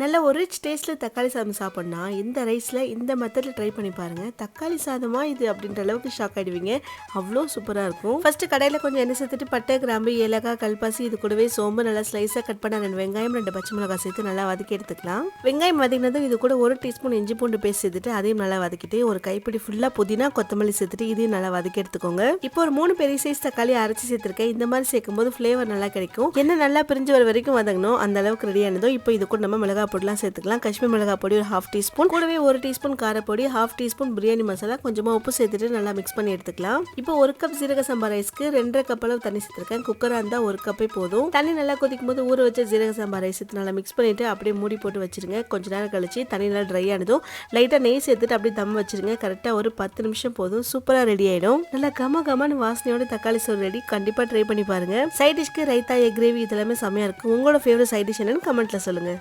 நல்ல ஒரு ரிச் டேஸ்ட்டில் தக்காளி சாதம் சாப்பிட்னா இந்த ரைஸில் இந்த மெத்தடில் ட்ரை பண்ணி பாருங்கள் தக்காளி சாதமாக இது அப்படின்ற அளவுக்கு ஷாக் ஆகிடுவீங்க அவ்வளோ சூப்பராக இருக்கும். ஃபஸ்ட்டு கடையில் கொஞ்சம் எண்ணெய் சேர்த்துட்டு பட்டை கிராம்பு ஏலக்காய் கல்பாசி இது கூடவே சோம்பு நல்லா ஸ்லைஸாக கட் பண்ண ரெண்டு வெங்காயம் ரெண்டு பச்சை மிளகாய் சேர்த்து நல்லா வதக்கி எடுத்துக்கலாம். வெங்காயம் வதக்கினதும் இது கூட ஒரு டீஸ்பூன் இஞ்சி பூண்டு பேஸ்ட் சேர்த்துட்டு அதையும் நல்லா வதக்கிட்டு ஒரு கைப்பிடி ஃபுல்லாக புதினா கொத்தமல்லி சேர்த்துட்டு இதையும் நல்லா வதக்கி எடுத்துக்கோங்க. இப்போ ஒரு மூணு பெரிய சைஸ் தக்காளி அரைச்சி சேர்த்துருக்கேன். இந்த மாதிரி சேர்க்கும்போது ஃப்ளேவர் நல்லா கிடைக்கும். என்ன நல்லா பிரிஞ்சு வர வரைக்கும் வதங்கணும். அந்த அளவுக்கு ரெடியானதோ இப்போ இது கூட நம்ம மிளகாய் பொடிலாம் சேர்த்துக்கலாம். காஷ்மீர் மிளகாய் பொடி ஒரு ஹாஃப் டீஸ்பூன் கூடவே ஒரு டீஸ்பூன் காரப்பொடி ஹாஃப் டீஸ்பூன் பிரியாணி மசாலா கொஞ்சமாக உப்பு சேர்த்துட்டு நல்லா மிக்ஸ் பண்ணி எடுத்துக்கலாம். இப்போ ஒரு கப் சீரக சம்பா ரைஸ்க்கு ரெண்டரை கப் அளவு தண்ணி சேர்த்துருக்கேன். குக்கராக இருந்தால் ஒரு கப்பே போதும். தண்ணி நல்லா கொதிக்கும் போது ஊற வச்ச ஜீரக சம்பா ரைஸ் சேர்த்து நல்லா மிக்ஸ் பண்ணிட்டு அப்படியே மூடி போட்டு வச்சிருங்க. கொஞ்ச நேரம் கழிச்சு தண்ணி நல்லா ட்ரை ஆனதும் லைட்டாக நெய் சேர்த்துட்டு அப்படியே தம் வச்சிருங்க. கரெக்டாக ஒரு பத்து நிமிஷம் போதும். சூப்பராக ரெடி ஆகிடும் நல்லா கம கமன்னு வாசனையோட தக்காளி சோறு ரெடி கண்டிப்பாக ட்ரை பண்ணி பாருங்க. சைட் டிஷ்க்கு ரைத்தா எக் கிரேவி இதெல்லாமே செம்மையாக இருக்கும். உங்களோட ஃபேவரட் சைட் டிஷ் என்னன்னு கமெண்ட்டில் சொல்லுங்கள்